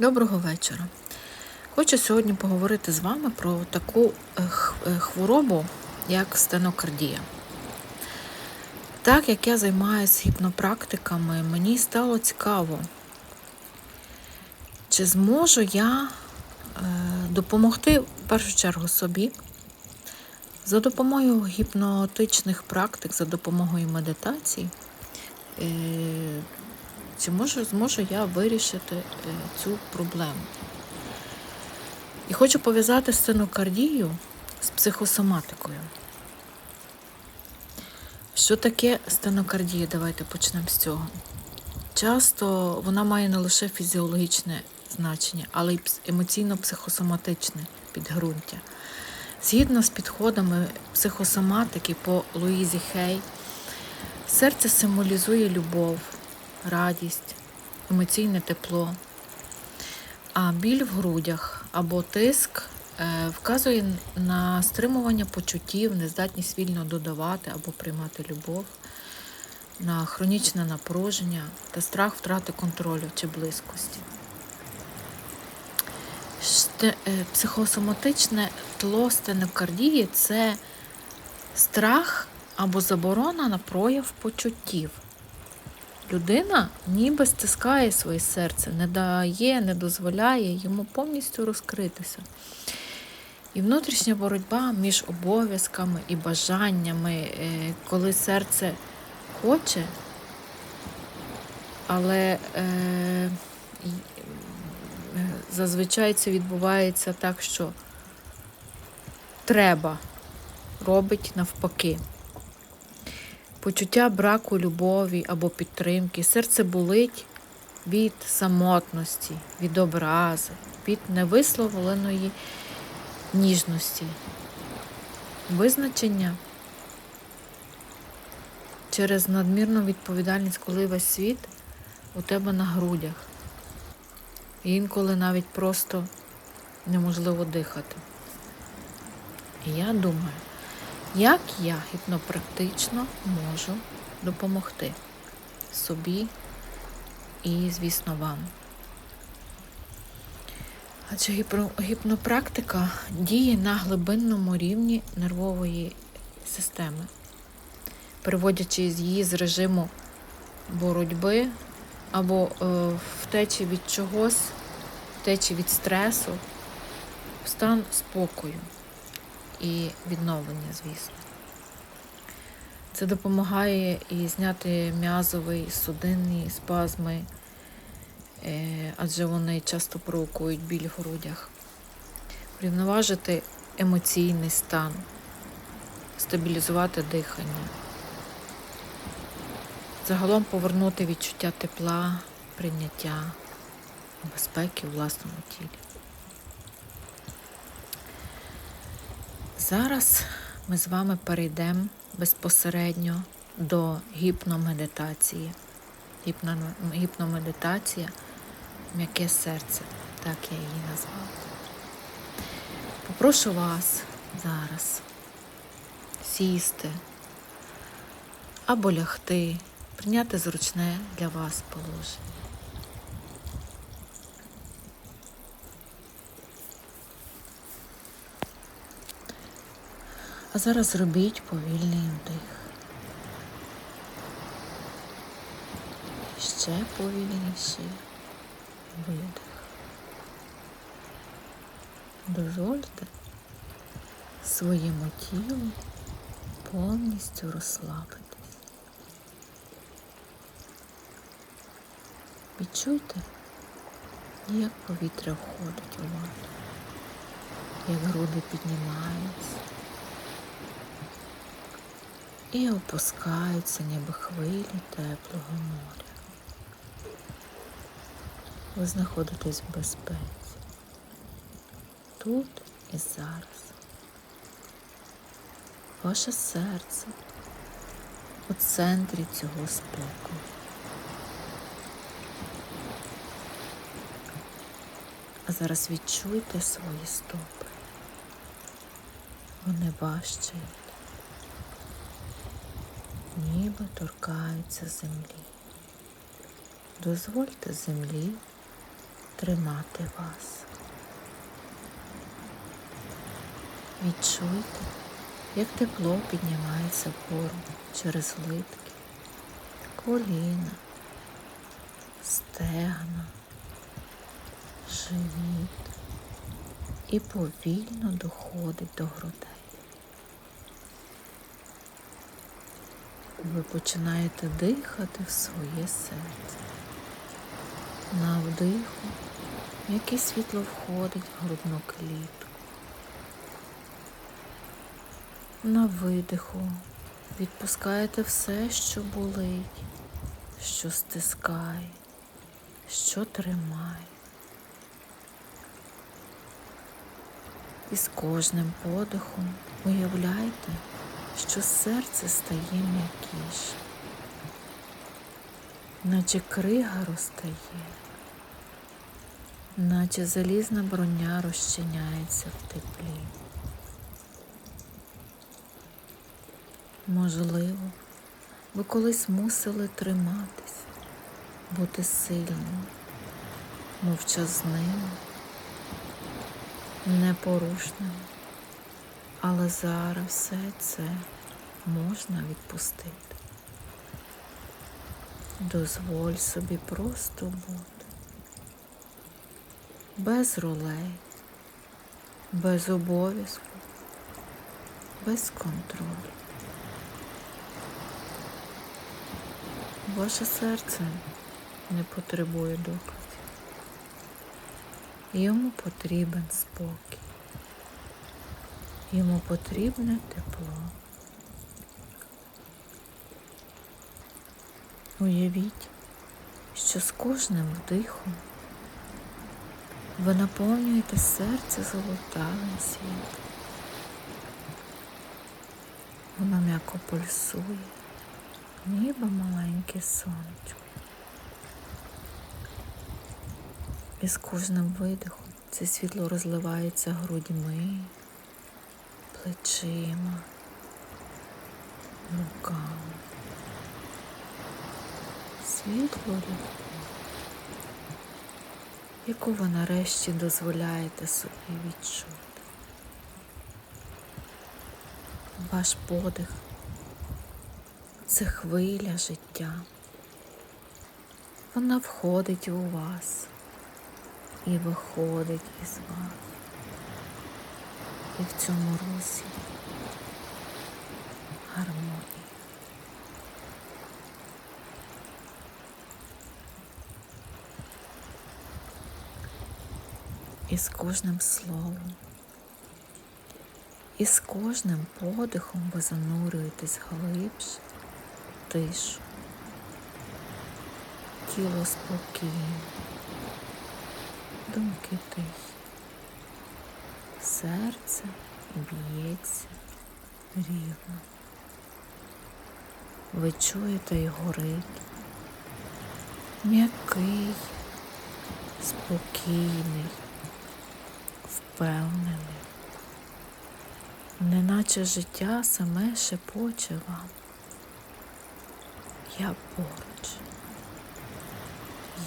Доброго вечора. Хочу сьогодні поговорити з вами про таку е, е, хворобу, як стенокардія. Так як я займаюся гіпнопрактиками, мені стало цікаво, чи зможу я е, допомогти в першу чергу собі за допомогою гіпнотичних практик, за допомогою медитацій. Чи можу, зможу я вирішити е, цю проблему? І хочу пов'язати стенокардію з психосоматикою. Що таке стенокардія? Давайте почнемо з цього. Часто вона має не лише фізіологічне значення, але й емоційно-психосоматичне підґрунтя. Згідно з підходами психосоматики по Луїзі Хей, серце символізує любов, радість, емоційне тепло, а біль в грудях або тиск е, вказує на стримування почуттів, нездатність вільно додавати або приймати любов, на хронічне напруження та страх втрати контролю чи близькості. Е, Психосоматичне тло стенокардії це страх або заборона на прояв почуттів. Людина ніби стискає своє серце, не дає, не дозволяє йому повністю розкритися. І внутрішня боротьба між обов'язками і бажаннями, е, коли серце хоче, але е, е, зазвичай це відбувається так, що треба робить навпаки почуття браку любові або підтримки. Серце болить від самотності, від образи, від невисловленої ніжності. Визначення через надмірну відповідальність, коли весь світ у тебе на грудях. Інколи навіть просто неможливо дихати. І я думаю, як я гіпнопрактично можу допомогти собі і, звісно, вам? Адже гіпнопрактика діє на глибинному рівні нервової системи, переводячи її з режиму боротьби або е, втечі від чогось, втечі від стресу, в стан спокою і відновлення, звісно. Це допомагає і зняти м'язовий, судинні спазми, е, адже вони часто провокують біль в грудях, врівноважити емоційний стан, стабілізувати дихання, загалом повернути відчуття тепла, прийняття, безпеки у власному тілі. Зараз ми з вами перейдемо безпосередньо до гіпномедитації. Гіпно- Гіпномедитація м'яке серце, так я її назвала. Попрошу вас зараз сісти або лягти, прийняти зручне для вас положення. А зараз робіть повільний вдих. І Ще повільніший видих. Дозвольте своєму тілу повністю розслабитись. Відчуйте, як повітря входить у вас, як груди піднімаються і опускаються, ніби хвилі теплого моря. Ви знаходитесь в безпеці. Тут і зараз. Ваше серце у центрі цього спокою. А зараз відчуйте свої стопи. Вони важчають ніби торкаються землі. Дозвольте землі тримати вас. Відчуйте, як тепло піднімається вгору через литки, коліна, стегна, живіт і повільно доходить до грудей. Ви починаєте дихати в своє серце. На вдиху, яке світло входить в грудну клітку. На видиху відпускаєте все, що болить, що стискає, що тримає. І з кожним подихом уявляйте, що серце стає м'якіше, наче крига розтає, наче залізна броня розчиняється в теплі. Можливо, ви колись мусили триматись, бути сильним, мовчазним, непорушним. Але зараз все це можна відпустити. Дозволь собі просто бути. Без ролей, без обов'язку, без контролю. Ваше серце не потребує доказів. Йому потрібен спокій. Йому потрібне тепло. Уявіть, що з кожним вдихом ви наповнюєте серце золотавим світлом. Воно м'яко пульсує, ніби маленьке сонечко. І з кожним видихом це світло розливається грудьми, плечима, руками. Світло яку ви нарешті дозволяєте собі відчути. Ваш подих це хвиля життя. Вона входить у вас і виходить із вас. І в цьому русі. Гармонія. І з кожним словом, і з кожним подихом ви занурюєтесь глибше, тишу, тіло спокійне, думки тихі, серце б'ється рівно. Ви чуєте його ритм, м'який, спокійний, впевнений, неначе життя саме шепоче вам. Я поруч,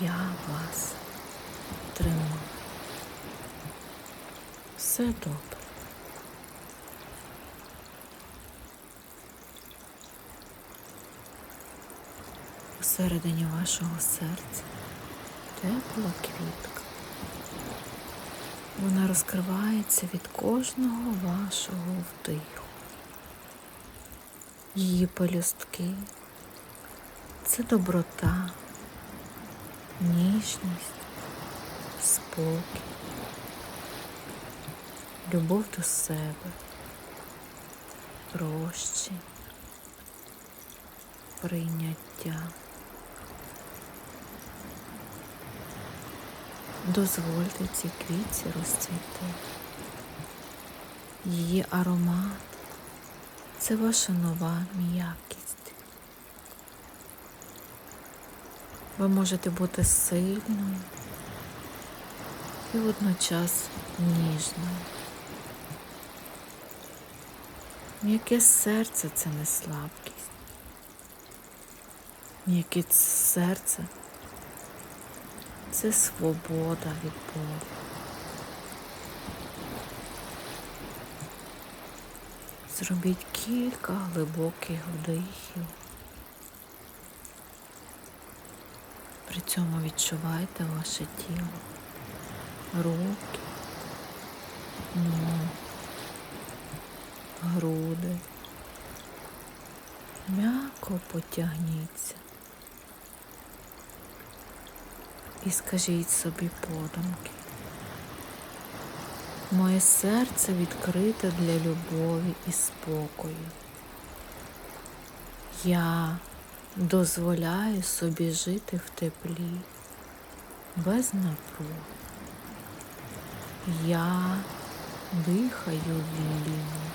я вас тримаю. Все добре. Всередині вашого серця тепла квітка. Вона розкривається від кожного вашого вдиху. Її пелюстки це доброта, ніжність, спокій, любов до себе, прощення, прийняття. Дозвольте цій квітці розцвіти. Її аромат це ваша нова м'якість. Ви можете бути сильною і водночас ніжною. М'яке серце це не слабкість. М'яке серце це свобода від болю. Зробіть кілька глибоких вдихів. При цьому відчувайте ваше тіло, руки, ноги, груди. М'яко потягніться і скажіть собі подумки. Моє серце відкрите для любові і спокою. Я дозволяю собі жити в теплі, без напруги. Я дихаю вільно.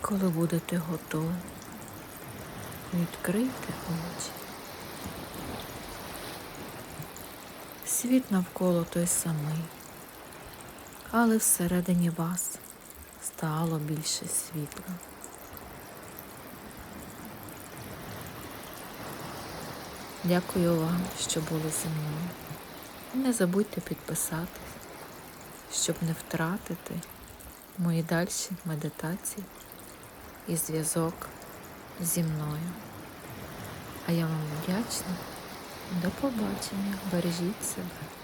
Коли будете готові, відкрийте очі. Світ навколо той самий, але всередині вас стало більше світла. Дякую вам, що були зі мною. Не забудьте підписатись, щоб не втратити мої дальші медитації і зв'язок зі мною. А я вам вдячна. До побачення. Бережіть себе.